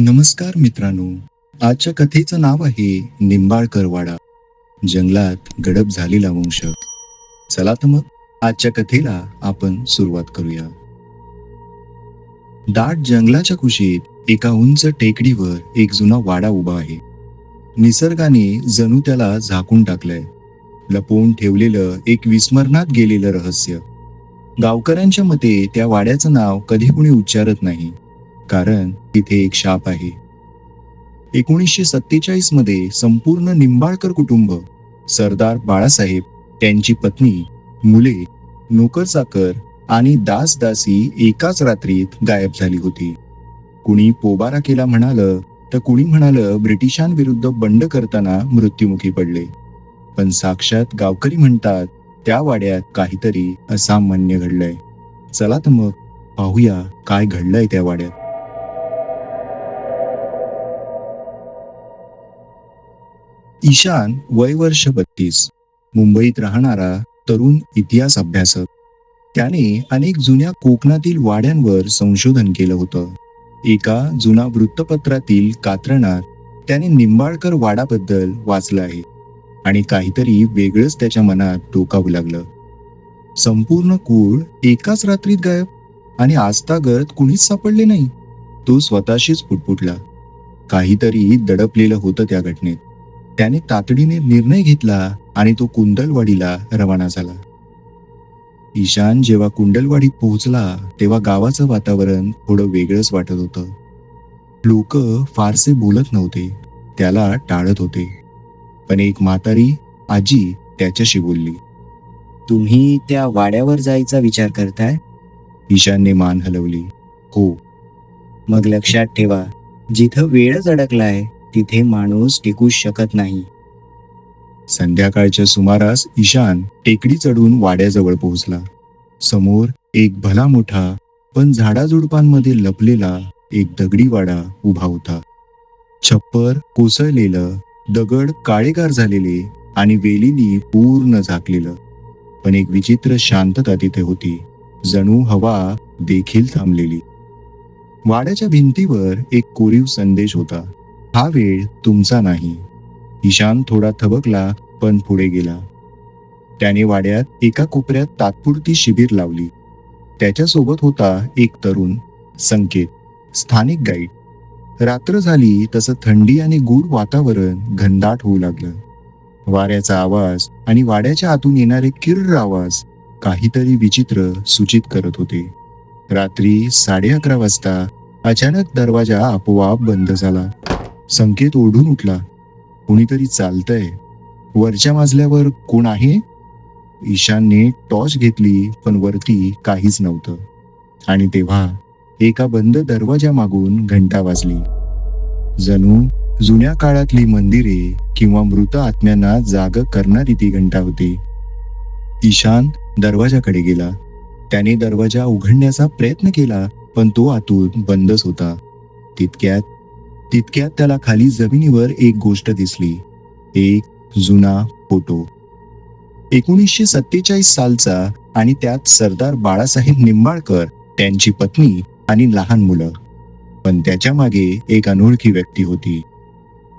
नमस्कार मित्रांनो. आजच्या कथेचं नाव आहे निंबाळकर वाडा जंगलात गडप झालेला वंश. चला तर मग आजच्या कथेला आपण सुरुवात करूया. दाट जंगलाच्या कुशीत एका उंच टेकडीवर एक जुना वाडा उभा आहे. निसर्गाने जणू त्याला झाकून टाकलंय. लपवून ठेवलेलं एक विस्मरणात गेलेलं रहस्य. गावकऱ्यांच्या मते त्या वाड्याचं नाव कधी कुणी उच्चारत नाही. कारण तिथे एक शाप आहे. एकोणीसशे सत्तेचाळीसमध्ये संपूर्ण निंबाळकर कुटुंब सरदार बाळासाहेब त्यांची पत्नी मुले नोकरचाकर आणि दास दासी एकाच रात्रीत गायब झाली होती. कुणी पोबारा केला म्हणालं तर कुणी म्हणालं ब्रिटिशांविरुद्ध बंड करताना मृत्युमुखी पडले. पण साक्षात गावकरी म्हणतात त्या वाड्यात काहीतरी असामान्य घडलंय. चला तर मग पाहूया काय घडलंय त्या वाड्यात. ईशान वय वर्ष बत्तीस. मुंबईत राहणारा तरुण इतिहास अभ्यासक. त्याने अनेक जुन्या कोकणातील वाड्यांवर संशोधन केलं होतं. एका जुना वृत्तपत्रातील कात्रणात त्याने निंबाळकर वाडाबद्दल वाचलं आहे आणि काहीतरी वेगळंच त्याच्या मनात डोकावू लागलं. संपूर्ण कुळ एकाच रात्रीत गायब आणि आजतागत कुणीच सापडले नाही. तो स्वतःशीच पुटपुटला. काहीतरी दडपलेलं होतं त्या घटनेत. त्याने तातडीने निर्णय घेतला आणि तो कुंडलवाडीला रवाना झाला. ईशान जेव्हा कुंडलवाडीत पोहोचला तेव्हा गावाचं वातावरण थोडं वेगळंच वाटत होतं. लोक फारसे बोलत नव्हते. त्याला टाळत होते. पण एक म्हातारी आजी त्याच्याशी बोलली. तुम्ही त्या वाड्यावर जायचा विचार करताय? ईशानने मान हलवली. हो. मग लक्षात ठेवा जिथं वेळच अडकलाय तिथे माणूस टिकू शकत नाही. संध्याकाळच्या सुमारास ईशान टेकडी चढून वाड्याजवळ पोहोचला. समोर एक भला मोठा पण झाडाझुडपांमध्ये लपलेला एक दगडी वाडा उभा होता. छप्पर कोसळलेलं दगड काळेगार झालेले आणि वेलीनी पूर्ण झाकलेलं. पण एक विचित्र शांतता तिथे होती. जणू हवा देखील थांबलेली. वाड्याच्या भिंतीवर एक कोरीव संदेश होता. हा वेळ तुमचा नाही. ईशान थोडा थबकला पण पुढे गेला. त्याने वाड्यात एका कोपऱ्यात तात्पुरती शिबिर लावली. त्याच्यासोबत होता एक तरुण संकेत स्थानिक गाईड. रात्र झाली तसं थंडी आणि गूढ वातावरण घनदाट होऊ लागलं. वाऱ्याचा आवाज आणि वाड्याच्या आतून येणारे किर्र आवाज काहीतरी विचित्र सूचित करत होते. रात्री साडे अकरा वाजता अचानक दरवाजा आपोआप बंद झाला. संकेत ओढून उठला. कुणीतरी चालतंय. वरच्या माजल्यावर कोण आहे? ईशानने टॉर्च घेतली पण वरती काहीच नव्हतं. आणि तेव्हा एका बंद दरवाजा मागून घंटा वाजली. जणू जुन्या काळातली मंदिरे किंवा मृत आत्म्यांना जाग करणारी ती घंटा होती. ईशान दरवाजाकडे गेला. त्याने दरवाजा उघडण्याचा प्रयत्न केला पण तो आतून बंदच होता. तितक्यात तितक्यात त्याला खाली जमिनीवर एक गोष्ट दिसली. एक जुना फोटो. एकोणीसशे सत्तेचाळीस सालचा आणि त्यात सरदार बाळासाहेब निंबाळकर त्यांची पत्नी आणि लहान मुलं. पण त्याच्यामागे एक अनोळखी व्यक्ती होती.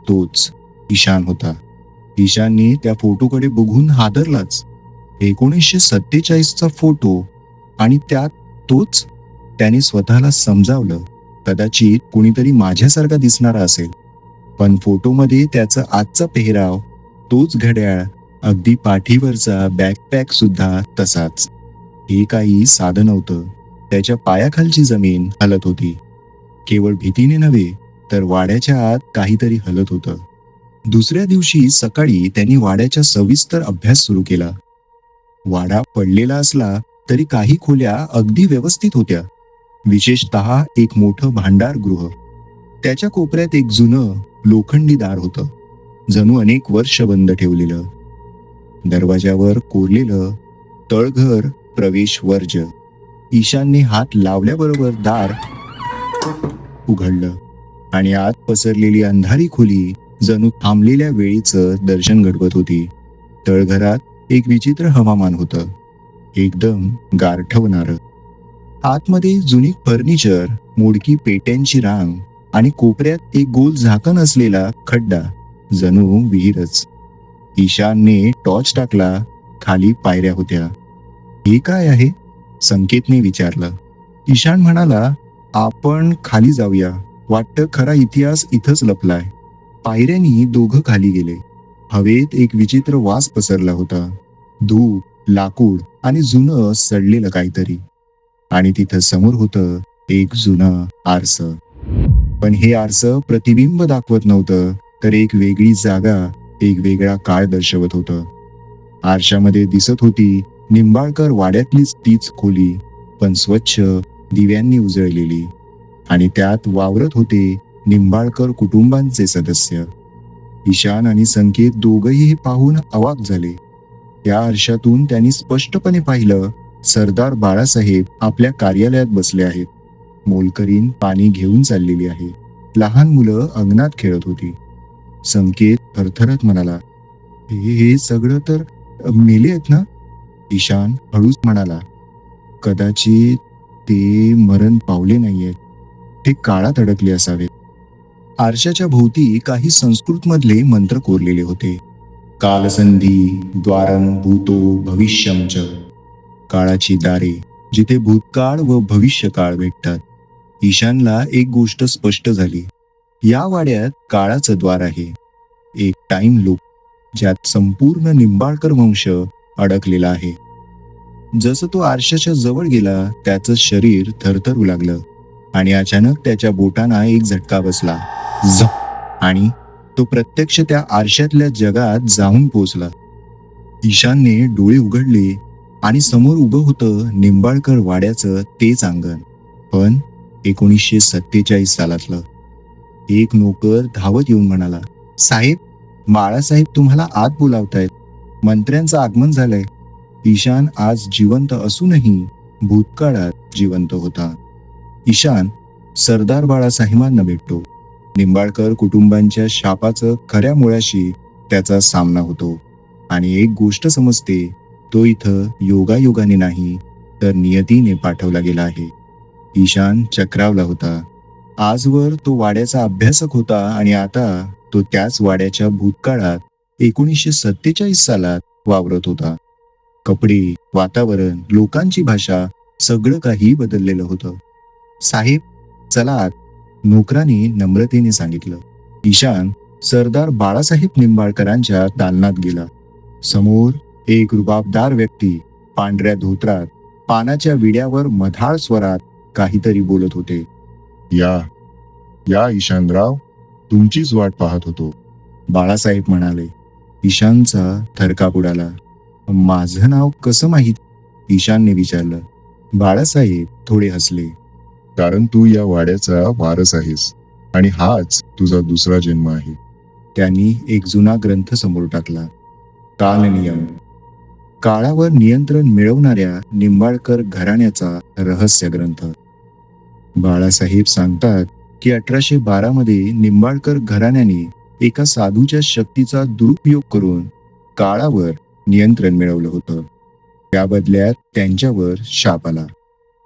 तोच ईशान होता. ईशानने त्या फोटोकडे बघून हादरलाच. एकोणीसशे सत्तेचाळीसचा फोटो आणि त्यात तोच त्याने स्वतःला समजावलं. कदाचित कुणीतरी माझ्यासारखा दिसणारा असेल. पण फोटोमध्ये त्याचा आजचा पेहराव तोच घड्याळ अगदी पाठीवरचा बॅकपॅक सुद्धा तसाच. हे काही साधं नव्हतं. त्याच्या पायाखालची जमीन हलत होती. केवळ भीतीने नव्हे तर वाड्याच्या आत काहीतरी हलत होतं. दुसऱ्या दिवशी सकाळी त्यांनी वाड्याचा सविस्तर अभ्यास सुरू केला. वाडा पडलेला असला तरी काही खोल्या अगदी व्यवस्थित होत्या. विशेषतः एक मोठं भांडार गृह. त्याच्या कोपऱ्यात एक जुनं लोखंडी दार होतं. जणू अनेक वर्ष बंद ठेवलेलं. दरवाजावर कोरलेलं तळघर प्रवेश वर्ज. ईशानने हात लावल्याबरोबर दार उघडलं. आणि आत पसरलेली अंधारी खोली जणू थांबलेल्या वेळीचं दर्शन घडवत होती. तळघरात एक विचित्र हवामान होतं. एकदम गारठवणारं. आतमध्ये जुनी फर्निचर मोडकी पेट्यांची रांग आणि कोपऱ्यात एक गोल झाकण असलेला खड्डा. जणू विहीरच. ईशानने टॉर्च टाकला खाली पायऱ्या होत्या. हे काय आहे? संकेतने विचारलं. ईशान म्हणाला आपण खाली जाऊया. वाटतं खरा इतिहास इथंच लपलाय. पायऱ्यांनी दोघं खाली गेले. हवेत एक विचित्र वास पसरला होता. धूप लाकूड आणि जुनं सडलेलं काहीतरी. आणि तिथं समोर होतं एक जुनं आरसं. पण हे आरसं प्रतिबिंब दाखवत नव्हतं तर एक वेगळी जागा एक वेगळा काळ दर्शवत होतं. आरशामध्ये दिसत होती निंबाळकर वाड्यातलीच तीच खोली पण स्वच्छ दिव्यांनी उजळलेली. आणि त्यात वावरत होते निंबाळकर कुटुंबांचे सदस्य. ईशान आणि संकेत दोघही हे पाहून अवाक झाले. त्या आरशातून त्यांनी स्पष्टपणे पाहिलं सरदार बाळासाहेब आपल्या कार्यालयात बसले आहेत. मोलकरीन पाणी घेऊन चाललेली आहे. लहान मुलं अंगणात खेळत होती. संकेत थरथरत म्हणाला हे हे सगळं तर मेले आहेत ना? ईशान हळूच म्हणाला कदाचित ते मरण पावले नाहीयेत. ते काळात अडकले असावेत. आरशाच्या भोवती काही संस्कृत मधले मंत्र कोरलेले होते. कालसंधी द्वारम भूतो भविष्यमच काळाची दारे जिथे भूतकाळ व भविष्यकाळ भेटतात. ईशानला एक गोष्ट स्पष्ट झाली. या वाड्यात काळाचं द्वार आहे. एक टाइम लूप ज्यात संपूर्ण निंबाळकर वंश अडकलेला आहे. जसं तो आरशाच्या जवळ गेला त्याचं शरीर थरथरू लागलं आणि अचानक त्याच्या बोटांना एक झटका बसला. झप! आणि तो प्रत्यक्ष त्या आरशातल्या जगात जाऊन पोचला ईशानने डोळे उघडले आणि समोर उभं होतं निंबाळकर वाड्याचं तेच अंगण. पण एकोणीसशे सत्तेचाळीस सालातलं. एक नोकर धावत येऊन म्हणाला साहेब बाळासाहेब तुम्हाला आत बोलावतायत. मंत्र्यांचं आगमन झालंय. ईशान आज जिवंत असूनही भूतकाळात जिवंत होता. ईशान सरदार बाळासाहेबांना भेटतो. निंबाळकर कुटुंबांच्या शापाचं खऱ्या मुळाशी त्याचा सामना होतो. आणि एक गोष्ट समजते तो इथं योगायोगाने नाही तर नियतीने पाठवला गेला आहे. ईशान चक्रावला होता. आजवर तो वाड्याचा अभ्यासक होता आणि आता तो त्याच वाड्याच्या भूतकाळात एकोणीसशे सत्तेचाळीस सालात वावरत होता. कपडे वातावरण लोकांची भाषा सगळं काही बदललेलं होतं. साहेब चला आत नोकराने नम्रतेने सांगितलं. ईशान सरदार बाळासाहेब निंबाळकरांच्या दालनात गेला. समोर एक रुबाबदार व्यक्ती पांढऱ्या धोत्रात पानाच्या विड्यावर मधाळ स्वरात काहीतरी बोलत होते. या या ईशानराव तुमचीच वाट पाहत होतो. बाळासाहेब म्हणाले ईशानचा थरकाप उडाला. माझं नाव कसं माहीत? ईशानने विचारलं. बाळासाहेब थोडे हसले. कारण तू या वाड्याचा वारस आहेस आणि हाच तुझा दुसरा जन्म आहे. त्यांनी एक जुना ग्रंथ समोर टाकला. कालनियम. काळावर नियंत्रण मिळवणाऱ्या निंबाळकर घराण्याचा रहस्य ग्रंथ बाळासाहेब सांगतात की अठराशे बारा मध्ये निंबाळकर घराण्याने एका साधूच्या शक्तीचा दुरुपयोग करून काळावर नियंत्रण मिळवलं होतं. त्या बदल्यात त्यांच्यावर शाप आला.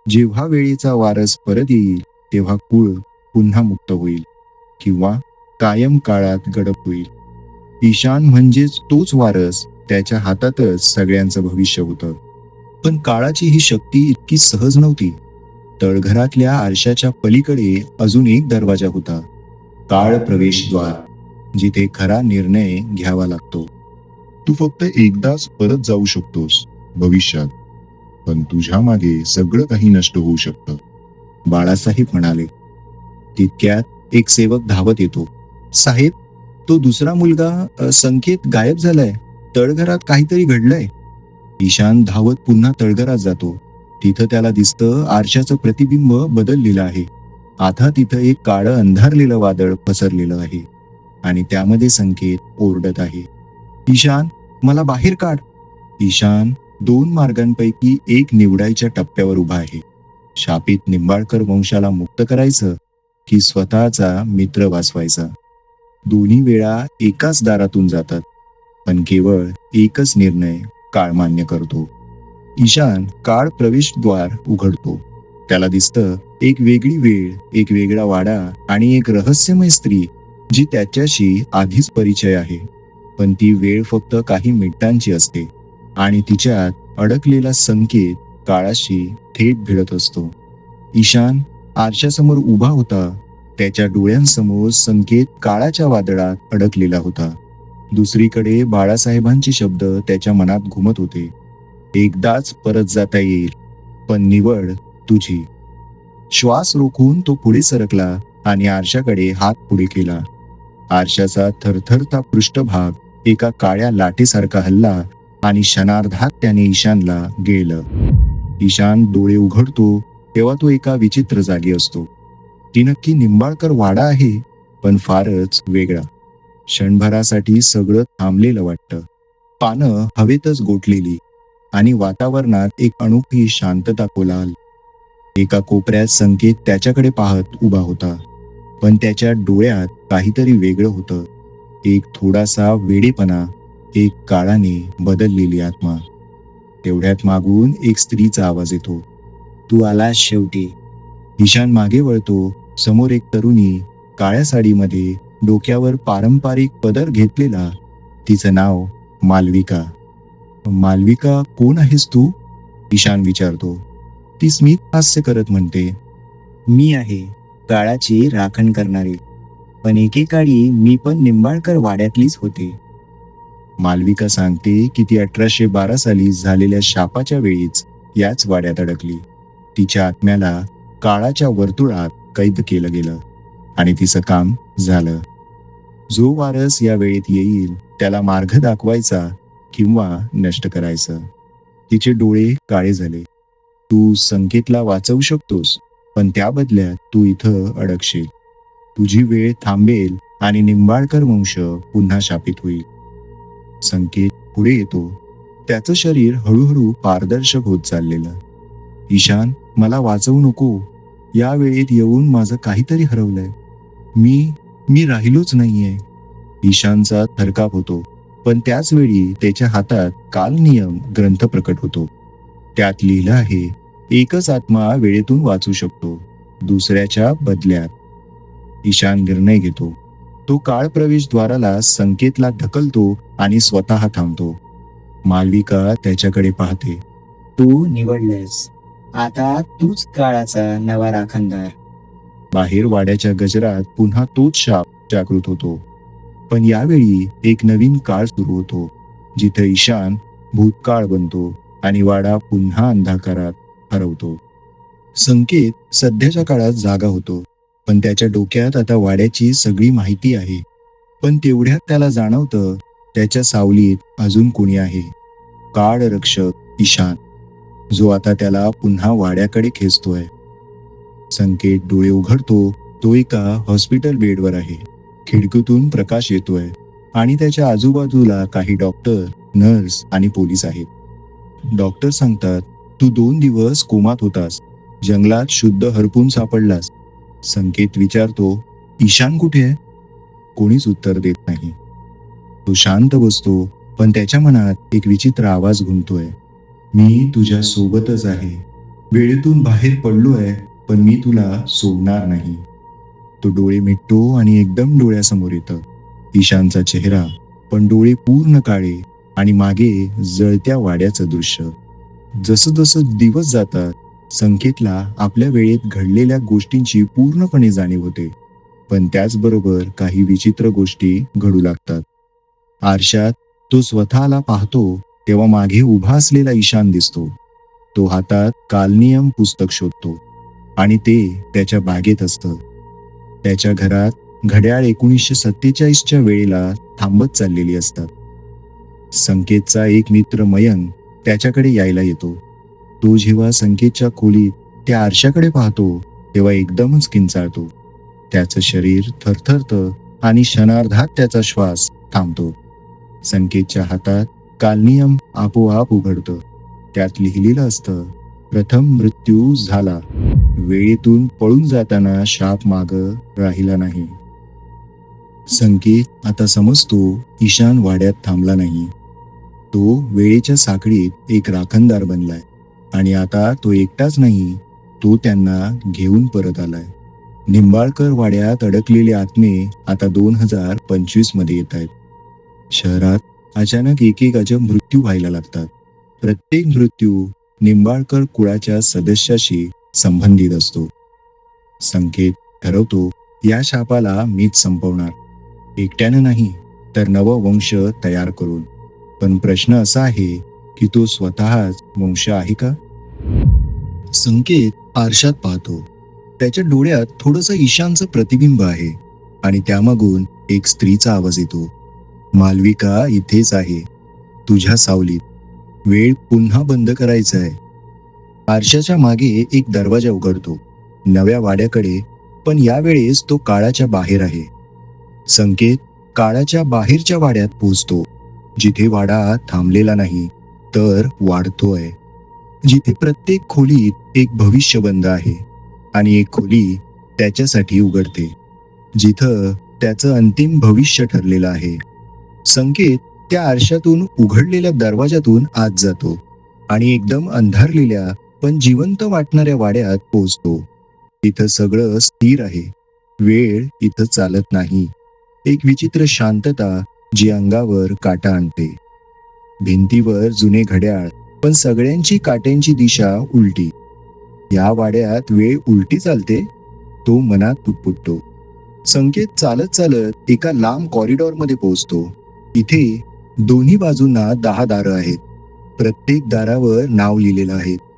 जेव्हा वेळेचा वारस परत येईल तेव्हा कुळ पुन्हा मुक्त होईल किंवा कायम काळात गडप होईल. ईशान म्हणजेच तोच वारस त्याच्या हातातच सगळ्यांचं भविष्य होतं. पण काळाची ही शक्ती इतकी सहज नव्हती. तळघरातल्या आरशाच्या पलीकडे अजून एक दरवाजा होता. काळ प्रवेशद्वार जिथे खरा निर्णय घ्यावा लागतो. तू फक्त एकदाच परत जाऊ शकतोस भविष्यात. पण तुझ्या मागे सगळं काही नष्ट होऊ शकतं. बाळासाहेब म्हणाले तितक्यात एक सेवक धावत येतो. साहेब तो दुसरा मुलगा संकेत गायब झालाय. तळघरात काहीतरी घडलंय. ईशान धावत पुन्हा तळघरात जातो. तिथं त्याला दिसतं आरशाचं प्रतिबिंब बदललेलं आहे. आता तिथं एक काळं अंधारलेलं वादळ पसरलेलं आहे. आणि त्यामध्ये संकेत ओरडत आहे. ईशान मला बाहेर काढ. ईशान दोन मार्गांपैकी एक निवडायच्या टप्प्यावर उभा आहे. शापित निंबाळकर वंशाला मुक्त करायचं की स्वतःचा मित्र वाचवायचा. दोन्ही वेळा एकाच दारातून जातात. पण केवळ एकच निर्णय काळ मान्य करतो. ईशान काळ प्रवेशद्वार उघडतो. त्याला दिसतं एक वेगळी वेळ एक वेगळा वाडा आणि एक रहस्यमय स्त्री जी त्याच्याशी आधीच परिचय आहे. पण ती वेळ फक्त काही मिनिटांची असते आणि तिच्यात अडकलेला संकेत काळाशी थेट भिडत असतो. ईशान आरशासमोर उभा होता. त्याच्या डोळ्यांसमोर संकेत काळाच्या वादळात अडकलेला होता. दुसरीकडे बाळासाहेबांचे शब्द त्याच्या मनात घुमत होते. एकदाच परत जाता येईल पण निवड तुझी. श्वास रोखून तो पुढे सरकला आणि आरशाकडे हात पुढे केला. आरशाचा थरथरता पृष्ठभाग एका काळ्या लाटेसारखा हल्ला आणि क्षणार्धात त्याने ईशानला गेलं. ईशान डोळे उघडतो तेव्हा तो एका विचित्र जागी असतो. ती नक्की निंबाळकर वाडा आहे पण फारच वेगळा. क्षणभरासाठी सगळं थांबलेलं वाटतं. पानं हवेतच गोठलेली आणि वातावरणात एक अनोखी शांतता कोलाल एका कोपऱ्यात संकेत त्याच्याकडे पाहत उभा होता. पण त्याच्या डोळ्यात काहीतरी वेगळं होतं. एक थोडासा वेडेपणा एक काळाने बदललेली आत्मा. तेवढ्यात मागून एक स्त्रीचा आवाज येतो. तू आलास शेवटी. ईशान मागे वळतो. समोर एक तरुणी काळ्या साडीमध्ये डोक्यावर पारंपरिक पदर घेतलेला. तिचं नाव मालविका. मालविका कोण आहेस तू? ईशान विचारतो. ती स्मित हास्य करत म्हणते. मी आहे काळाची राखण करणारी. पण एकेकाळी मी पण निंबाळकर वाड्यातलीच होते. मालविका सांगते की ती अठराशे बारा साली झालेल्या शापाच्या वेळीच याच वाड्यात अडकली. तिच्या आत्म्याला काळाच्या वर्तुळात कैद केलं गेलं. आणि तिचं काम झालं. जो वारस या वेळेत येईल त्याला मार्ग दाखवायचा किंवा नष्ट करायचं. तिचे डोळे काळे झाले. तू संकेतला वाचवू शकतोस पण त्या बदल्यात तू इथं अडकशील. तुझी वेळ थांबेल आणि निंबाळकर वंश पुन्हा शापित होईल. संकेत पुढे येतो. त्याचं शरीर हळूहळू पारदर्शक होत चाललेलं. ईशान मला वाचवू नको. या वेळेत येऊन माझं काहीतरी हरवलंय. मी मी राहिलोच नाहीये. ईशानचा थरकाप होतो पण त्याच वेळी त्याच्या हातात काल नियम ग्रंथ प्रकट होतो. त्यात लिहिलं आहे एकच आत्मा वेळेतून वाचू शकतो दुसऱ्याच्या बदल्यात. ईशान निर्णय घेतो. तो काळ प्रवेश द्वाराला संकेतला ढकलतो आणि स्वतः थांबतो. मालविका त्याच्याकडे पाहते. तू निवडलेस. आता तूच काळाचा नवा राखणदार. बाहेर वाड्याच्या गजरात पुन्हा तोच शाप जागृत होतो. पण यावेळी एक नवीन काळ सुरू होतो जिथे ईशान भूतकाळ बनतो आणि वाडा पुन्हा अंधाकारात हरवतो. संकेत सध्याच्या काळात जागा होतो पण त्याच्या डोक्यात आता वाड्याची सगळी माहिती आहे. पण तेवढ्यात त्याला जाणवतं त्याच्या सावलीत अजून कोणी आहे. काळ रक्षक ईशान जो आता त्याला पुन्हा वाड्याकडे खेचतोय. संकेत डोळे उघडतो. तो एका हॉस्पिटल बेडवर आहे. खिडकीतून प्रकाश येतोय. आणि त्याच्या आजूबाजूला काही डॉक्टर नर्स आणि पोलीस आहेत. डॉक्टर सांगतात तू दोन दिवस कोमात होतास. जंगलात शुद्ध हरपून सापडलास. संकेत विचारतो ईशान कुठे आहे? कोणीच उत्तर देत नाही. तो शांत बसतो पण त्याच्या मनात एक विचित्र आवाज घुमतोय. मी तुझ्या सोबतच आहे. वेळेतून बाहेर पडलोय पण मी तुला सोडणार नाही. तो डोळे मिटतो आणि एकदम डोळ्यासमोर येतं. ईशानचा चेहरा पण डोळे पूर्ण काळे आणि मागे जळत्या वाड्याचं दृश्य. जसं जसं दिवस जातात संकेतला आपल्या वेळेत घडलेल्या गोष्टींची पूर्णपणे जाणीव होते. पण त्याचबरोबर काही विचित्र गोष्टी घडू लागतात. आरशात तो स्वतःला पाहतो तेव्हा मागे उभा असलेला ईशान दिसतो. तो हातात कालनियम पुस्तक शोधतो. आणि ते त्याच्या बागेत असतं. त्याच्या घरात घड्याळ एकोणीसशे सत्तेचाळीसच्या वेळेला थांबत चाललेली असतात. संकेतचा एक मित्र मयंक त्याच्याकडे यायला येतो. तो जेव्हा संकेतच्या खोलीत त्या आरशाकडे पाहतो तेव्हा एकदमच किंचाळतो. त्याचं शरीर थरथरतं आणि क्षणार्धात त्याचा श्वास थांबतो. संकेतच्या हातात कालनियम आपोआप उघडतं. त्यात लिहिलेलं असतं प्रथम मृत्यू झाला. वेळेतून पळून जाताना शाप माग राहिला नाही. संकेत आता समजतो ईशान वाड्यात थांबला नाही. तो वेळेच्या साखळीत एक राखणदार बनलाय आणि आता तो एकटाच नाही तो त्यांना घेऊन परत आलाय. निंबाळकर वाड्यात अडकलेले आत्मे आता दोन हजार पंचवीसमध्ये येत आहेत. शहरात अचानक एक एक अजब मृत्यू व्हायला लागतात. प्रत्येक मृत्यू निंबाळकर कुळाच्या सदस्याशी संबंधित असतो. संकेत ठरवतो या शापाला मीच संपवणार. एकट्यानं नाही तर नववंश तयार करून. पण प्रश्न असा आहे की तो स्वतःच वंश आहे का? संकेत आरशात पाहतो. त्याच्या डोळ्यात थोडस ईशानचं प्रतिबिंब आहे आणि त्यामागून एक स्त्रीचा आवाज येतो. मालविका इथेच आहे तुझ्या सावलीत. वेळ पुन्हा बंद करायचा आहे आरशाच्या मागे एक दरवाजा उघडतो नव्या वाड्याकडे पण यावेळेस तो काळाच्या बाहेर आहे. संकेत काळाच्या बाहेरच्या वाड्यात पोहोचतो. जिथे वाडा थांबलेला नाही तर वाढतोय. जिथे प्रत्येक खोलीत एक भविष्य बंद आहे आणि एक खोली त्याच्यासाठी उघडते. जिथं त्याचं अंतिम भविष्य ठरलेलं आहे. संकेत त्या आरशातून उघडलेल्या दरवाजातून आत जातो आणि एकदम अंधारलेल्या पण जिवंत वाटणाऱ्या वाड्यात पोहोचतो. इथं सगळं स्थिर आहे. वेळ इथं चालत नाही. एक विचित्र शांतता जी अंगावर काटा आणते. भिंतीवर जुने घड्याळ पण सगळ्यांची काट्यांची दिशा उलटी. या वाड्यात वेळ उलटी चालते? तो मनात पुटपुटतो. संकेत चालत चालत एका लांब कॉरिडॉरमध्ये पोहोचतो. इथे दोन्ही बाजूंना दहा दारं आहेत. प्रत्येक दारावर नाव लिहिलेलं आहे.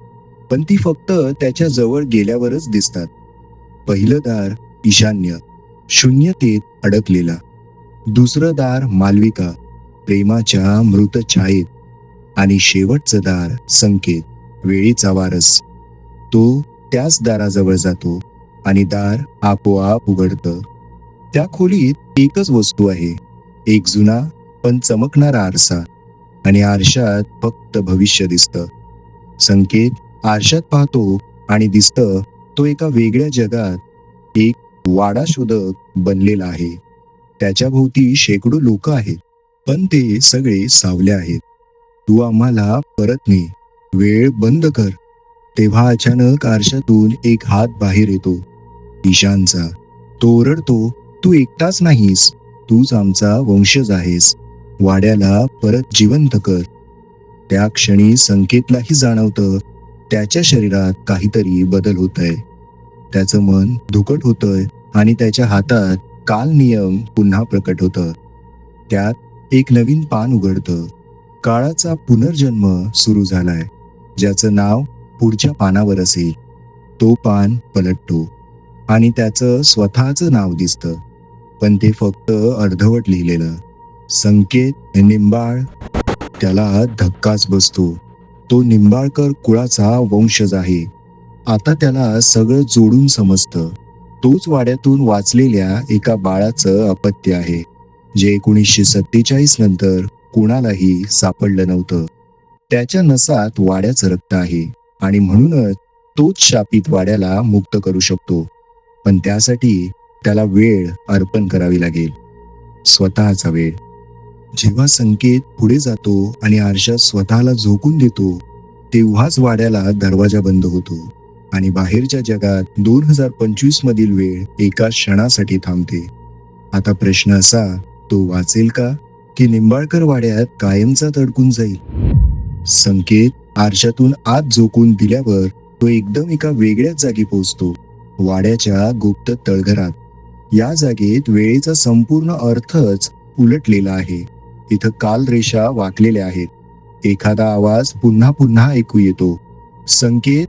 पण ती फक्त त्याच्याजवळ गेल्यावरच दिसतात. पहिलं दार ईशान्य शून्यतेत अडकलेला. दुसरं दार मालविका प्रेमाच्या मृत छायेत. आणि शेवटचं दार संकेत वेळीचा वारस. तो त्याच दाराजवळ जातो आणि दार आपोआप उघडतं. त्या खोलीत एकच वस्तू आहे एक जुना पण चमकणारा आरसा. आणि आरशात फक्त भविष्य दिसतं. संकेत आरशात पाहतो आणि दिसतं तो एका वेगळ्या जगात एक वाडा शोधक बनलेला आहे. त्याच्या भोवती शेकडो लोक आहेत पण ते सगळे सावले आहेत. तू आम्हाला परत ने वेळ बंद कर. तेव्हा अचानक आरशातून एक हात बाहेर येतो. ईशानचा तो ओरडतो तू एकटाच नाहीस. तूच आमचा वंशज आहेस. वाड्याला परत जिवंत कर. त्या क्षणी संकेतलाही जाणवतं त्याच्या शरीरात काहीतरी बदल होत आहे त्याचं मन धुकट होतंय आणि त्याच्या हातात काल नियम पुन्हा प्रकट होत. त्यात एक नवीन पान उघडतं. काळाचा पुनर्जन्म सुरू झालाय. ज्याचं नाव पुढच्या पानावर असेल. तो पान पलटतो आणि त्याचं स्वतःचं नाव दिसतं. पण ते फक्त अर्धवट लिहिलेलं. संकेत निंबाळ. त्याला धक्काच बसतो. तो निंबाळकर कुळाचा वंशज आहे. आता त्याला सगळं जोडून समजतं. तोच वाड्यातून वाचलेल्या एका बाळाचं अपत्य आहे. जे एकोणीसशे सत्तेचाळीस नंतर कुणालाही सापडलं नव्हतं. त्याच्या नसात वाड्याचं रक्त आहे आणि म्हणूनच तोच शापित वाड्याला मुक्त करू शकतो. पण त्यासाठी त्याला वेळ अर्पण करावी लागेल. स्वतःचा वेळ. जेव्हा संकेत पुढे जातो आणि आरशात स्वतःला झोकून देतो तेव्हाच वाड्याला दरवाजा बंद होतो आणि बाहेरच्या जगात दोन हजार पंचवीस मधील वेळ एका क्षणासाठी थांबते. आता प्रश्न असा तो वाचेल का? की निंबाळकर वाड्यात कायमचा तडकून जाईल? संकेत आरशातून आत झोकून दिल्यावर तो एकदम एका वेगळ्याच जागी पोहोचतो वाड्याच्या गुप्त तळघरात. या जागेत वेळेचा संपूर्ण अर्थच उलटलेला आहे. इथं कालरेषा वाकलेल्या आहेत. एखादा आवाज पुन्हा पुन्हा ऐकू येतो. संकेत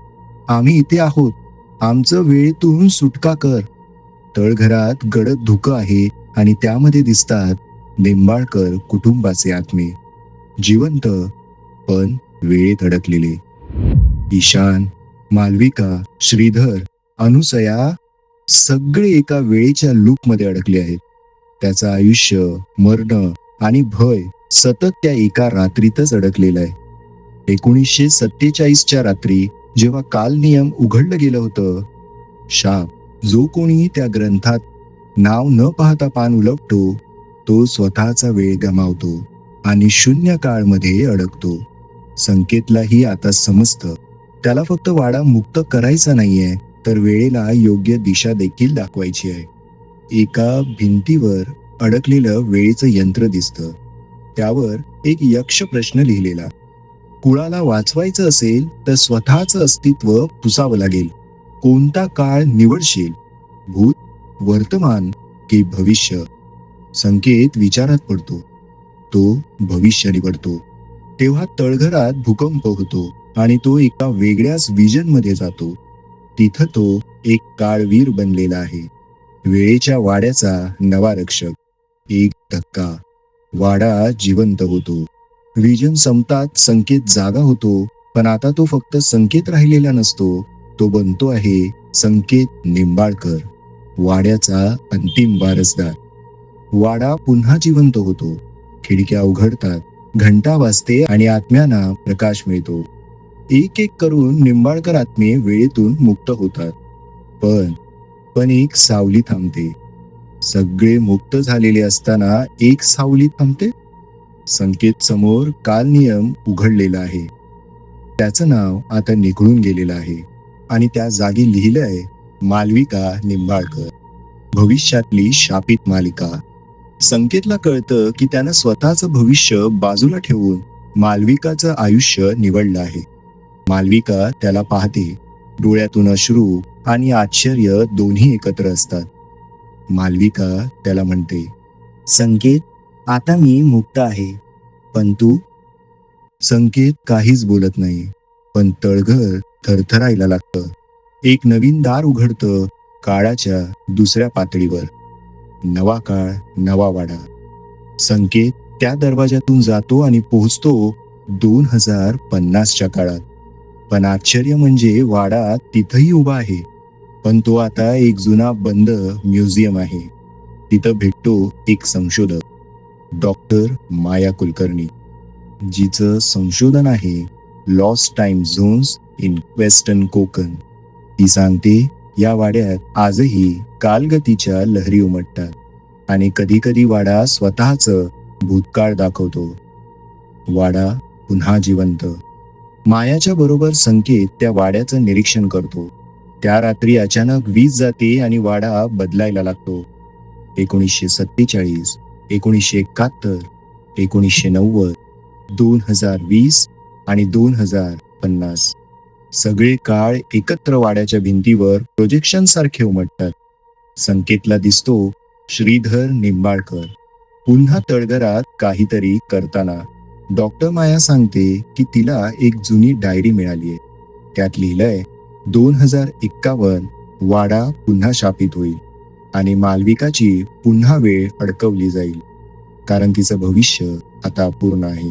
आम्ही इथे आहोत. आमचं वेळेतून सुटका कर. तळघरात गडद धुकं आहे आणि त्यामध्ये दिसतात निंबाळकर कुटुंबाचे आत्मे. जिवंत पण वेळेत अडकलेले. ईशान मालविका श्रीधर अनुसया सगळे एका वेळेच्या लूपमध्ये अडकले आहेत. त्याचं आयुष्य मरण आणि भय सतत त्या एका रात्रीतच अडकलेलं आहे. एकोणीसशे सत्तेचाळीसच्या रात्री जेव्हा काल नियम उघडलं गेलं होतं शाप जो कोणी त्या ग्रंथात नाव न पाहता पान उलटतो तो स्वतःचा वेळ गमावतो आणि शून्य काळमध्ये अडकतो. संकेतलाही आता समजतं त्याला फक्त वाडा मुक्त करायचा नाहीये तर वेळेला योग्य दिशा देखील दाखवायची आहे. एका भिंतीवर अडकलेलं वेळेचं यंत्र दिसतं. त्यावर एक यक्ष प्रश्न लिहिलेला. कुळाला वाचवायचं असेल तर स्वतःचं अस्तित्व पुसावं लागेल. कोणता काळ निवडशील? भूत वर्तमान की भविष्य? संकेत विचारात पडतो. तो भविष्य निवडतो. तेव्हा तळघरात भूकंप होतो आणि तो एका वेगळ्याच विजनमध्ये जातो. तिथं तो एक काळवीर बनलेला आहे. वेळेच्या वाड्याचा नवा रक्षक. एक धक्का वाडा जिवंत होतो. विजन संपतात संकेत जागा होतो पण आता तो फक्त संकेत राहिलेला नसतो. तो बनतो आहे संकेत निंबाळकर. वाड्याचा अंतिम वारसदार. वाडा पुन्हा जिवंत होतो. खिडक्या उघडतात घंटा वाजते आणि आत्म्यांना प्रकाश मिळतो. एक एक करून निंबाळकर आत्मे वेळेतून मुक्त होतात. पण पण एक सावली थांबते. सगळे मुक्त झालेले असताना एक सावली थांबते. संकेत समोर काल नियम उघडलेला आहे. त्याचं नाव आता निघळून गेलेलं आहे. आणि त्या जागी लिहिलंय मालविका निंबाळकर. भविष्यातली शापित मालिका. संकेतला कळतं की त्यानं स्वतःचं भविष्य बाजूला ठेवून मालविकाचं आयुष्य निवडलं आहे. मालविका त्याला पाहते. डोळ्यातून अश्रू आणि आश्चर्य दोन्ही एकत्र असतात. मालविका त्याला म्हणते संकेत आता मी मुक्त आहे. पण तू? संकेत काहीच बोलत नाही पण तळघर थरथरायला लागतं. एक नवीन दार उघडतं काळाच्या दुसऱ्या पातळीवर. नवा काळ नवा वाडा. संकेत त्या दरवाजातून जातो आणि पोहोचतो दोन हजार पन्नासच्या काळात. पण आश्चर्य म्हणजे वाडा तिथंही उभा आहे. पण तो आता एक जुना बंद म्युझियम आहे. तिथं भेटतो एक संशोधक. डॉक्टर माया कुलकर्णी जिचं संशोधन आहे lost time zones in western Konkan. ती सांगते या वाड्यात आजही कालगतीच्या लहरी उमटतात आणि कधी कधी वाडा स्वतःच भूतकाळ दाखवतो. वाडा पुन्हा जिवंत. मायाच्या बरोबर संकेत त्या वाड्याचं निरीक्षण करतो. त्या रात्री अचानक वीज जाते आणि वाडा बदलायला लागतो. एकोणीसशे सत्तेचाळीस एकोणीसशे एकाहत्तर एकोणीसशे नव्वद दोन हजार वीस आणि दोन हजार पन्नास. सगळे काळ एकत्र वाड्याच्या भिंतीवर प्रोजेक्शन सारखे उमटतात. संकेतला दिसतो श्रीधर निंबाळकर. पुन्हा तळघरात काहीतरी करताना डॉक्टर माया सांगते की तिला एक जुनी डायरी मिळालीये. त्यात लिहिलंय दोन हजार एक्कावन्न वाडा पुन्हा शापित होईल आणि मालविकाची पुन्हा वेळ अडकवली जाईल कारण तिचं भविष्य आता अपूर्ण आहे.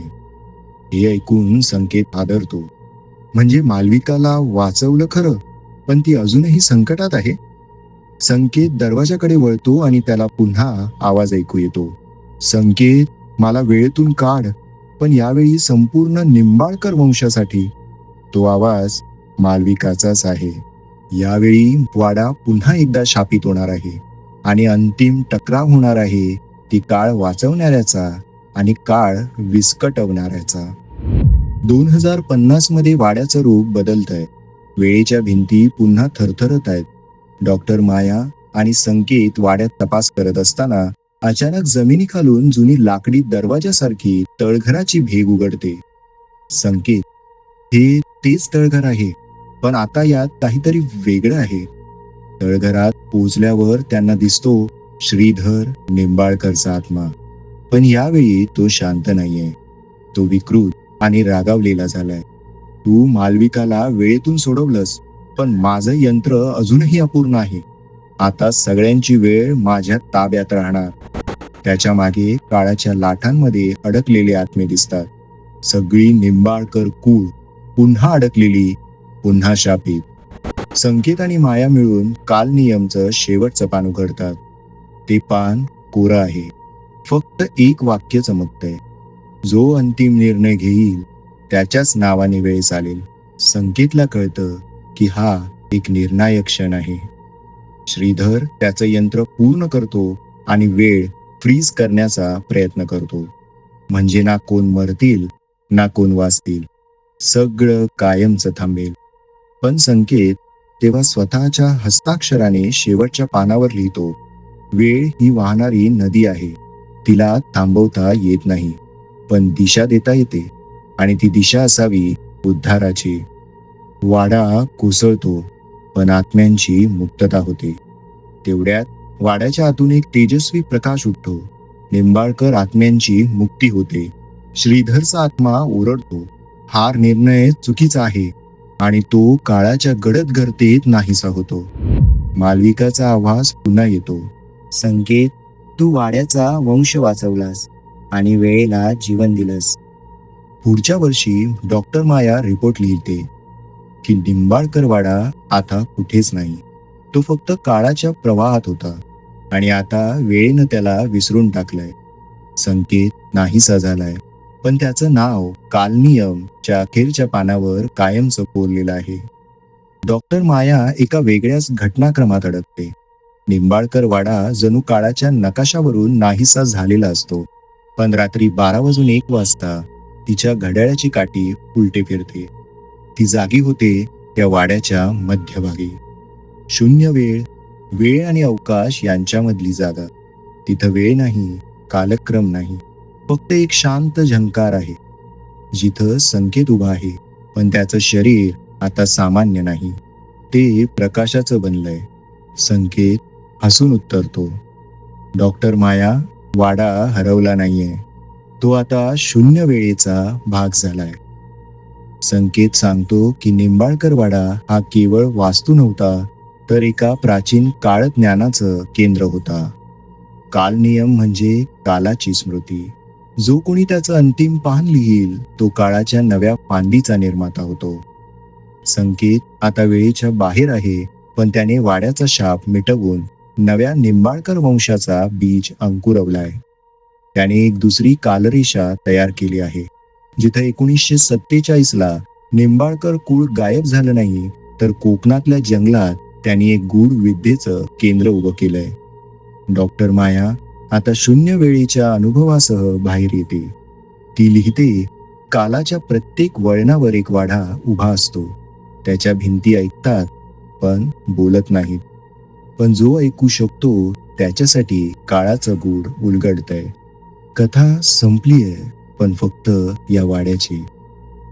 हे ऐकून संकेत आदरतो. म्हणजे मालविकाला वाचवलं खरं पण ती अजूनही संकटात आहे? संकेत दरवाजाकडे वळतो आणि त्याला पुन्हा आवाज ऐकू येतो. संकेत मला वेळेतून काढ पण यावेळी संपूर्ण निंबाळकर वंशासाठी. तो आवाज मालविकाचाच आहे. यावेळी वाडा पुन्हा एकदा शापित होणार आहे आणि अंतिम टकराव होणार आहे. ती काळ वाचवणाऱ्याचा आणि काळ विस्कटवणाऱ्याचा. दोन हजार पन्नासमध्ये वाड्याचं रूप बदलत आहे वेळेच्या भिंती पुन्हा थरथरत आहेत. डॉक्टर माया आणि संकेत वाड्यात तपास करत असताना अचानक जमिनीखालून जुनी लाकडी दरवाजासारखी तळघराची भेग उघडते. संकेत हे तेच तळघर आहे. पण आता यात काहीतरी वेगळं आहे. तळघरात पोचल्यावर त्यांना दिसतो श्रीधर निंबाळकरचा आत्मा. पण यावेळी तो शांत नाहीये. तो विकृत आणि रागावलेला झालाय. तू मालविकाला वेळेतून सोडवलंस पण माझं यंत्र अजूनही अपूर्ण आहे. आता सगळ्यांची वेळ माझ्या ताब्यात राहणार. त्याच्यामागे काळाच्या लाटांमध्ये अडकलेले आत्मे दिसतात. सगळी निंबाळकर कूळ पुन्हा अडकलेली पुन्हा शापित संकेत आणि माया मिळून काल नियमचं शेवटचं पान उघडतात. ते पान कोरं आहे. फक्त एक वाक्य चमकतंय. जो अंतिम निर्णय घेईल त्याच्याच नावाने वेळ चालेल. संकेतला कळतं की हा एक निर्णायक क्षण आहे. श्रीधर त्याचं यंत्र पूर्ण करतो आणि वेळ फ्रीज करण्याचा प्रयत्न करतो. म्हणजे ना कोण मरतील ना कोण वाचतील. सगळं कायमचं थांबेल. पण संकेत तेव्हा स्वतःच्या हस्ताक्षराने शेवटच्या पानावर लिहितो वेळ ही वाहणारी नदी आहे. तिला थांबवता येत नाही. पण दिशा देता येते. आणि ती दिशा असावी उद्धाराची. वाडा कोसळतो पण आत्म्यांची मुक्तता होते. तेवढ्यात वाड्याच्या आतून एक तेजस्वी प्रकाश उठतो. निंबाळकर आत्म्यांची मुक्ती होते. श्रीधरचा आत्मा ओरडतो. हार निर्णय चुकीचा आहे. आणि तो काळाच्या गडद गर्दीत नाहीसा होतो. मालविकाचा आवाज पुन्हा येतो. संकेत तू वाड्याचा वंश वाचवलास आणि वेळेला जीवन दिलंस. पुढच्या वर्षी डॉक्टर माया रिपोर्ट लिहिते की निंबाळकर वाडा आता कुठेच नाही. तो फक्त काळाच्या प्रवाहात होता आणि आता वेळेनं त्याला विसरून टाकलाय. संकेत नाहीसा झालाय. पण त्याचं नाव कालनियम च्या अखेरच्या पानावर कायमचं कोरलेलं आहे. डॉक्टर माया एका वेगळ्याच घटनाक्रमात अडकते. निंबाळकर वाडा जणू काळाच्या नकाशावरून नाहीसा झालेला असतो. पण रात्री बारा वाजून एक वाजता तिच्या घड्याळाची काठी उलटे फिरते. ती जागी होते त्या वाड्याच्या मध्यभागी. शून्य वेळ वेळ आणि अवकाश यांच्यामधली जागा. तिथं वेळ नाही कालक्रम नाही. फक्त एक शांत झंकार आहे जिथं संकेत उभा आहे पण त्याचं शरीर आता सामान्य नाही. ते प्रकाशाचं बनलंय. संकेत हसून उत्तरतो. डॉक्टर माया वाडा हरवला नाहीये. तो आता शून्य वेळेचा भाग झालाय. संकेत सांगतो की निंबाळकर वाडा हा केवळ वास्तू नव्हता तर एका प्राचीन काळ ज्ञानाचं केंद्र होता. कालनियम म्हणजे कालाची स्मृती. जो कोणी त्याचं अंतिम पान लिहील तो काळाच्या नव्या फांदीचा निर्माता होतो. संकेत आता वेळेच्या बाहेर आहे पण त्याने वाड्याचा शाप मिटवून नव्या निंबाळकर वंशाचा बीज अंकुरवलाय. त्याने एक दुसरी कालरेषा तयार केली आहे जिथे एकोणीसशे सत्तेचाळीस ला निंबाळकर कुळ गायब झालं नाही तर कोकणातल्या जंगलात त्यांनी एक गूढ विद्येचं केंद्र उभं केलंय. डॉक्टर माया आता शून्य वेळेच्या अनुभवासह बाहेर येते. ती लिहिते कालाच्या प्रत्येक वळणावर एक वाडा उभा असतो. त्याच्या भिंती ऐकतात पण बोलत नाहीत. पण जो ऐकू शकतो त्याच्यासाठी काळाचं गूढ उलगडतंय. कथा संपलीय पण फक्त या वाड्याची.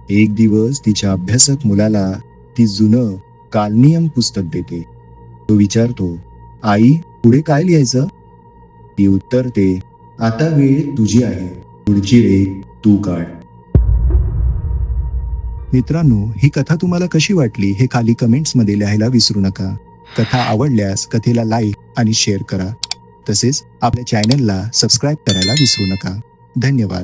एक दिवस तिच्या अभ्यासक मुलाला ती जुनं कालनियम पुस्तक देते. तो विचारतो आई पुढे काय लिहायचं? ती उत्तरते आता वेळ तुझी आहे. पुढची वेळ तू काढ. मित्रांनो ही कथा तुम्हाला कशी वाटली हे खाली कमेंट्समध्ये लिहायला विसरू नका. कथा आवडल्यास कथेला लाईक आणि शेअर करा. तसेच आपल्या चॅनलला सबस्क्राईब करायला विसरू नका. धन्यवाद.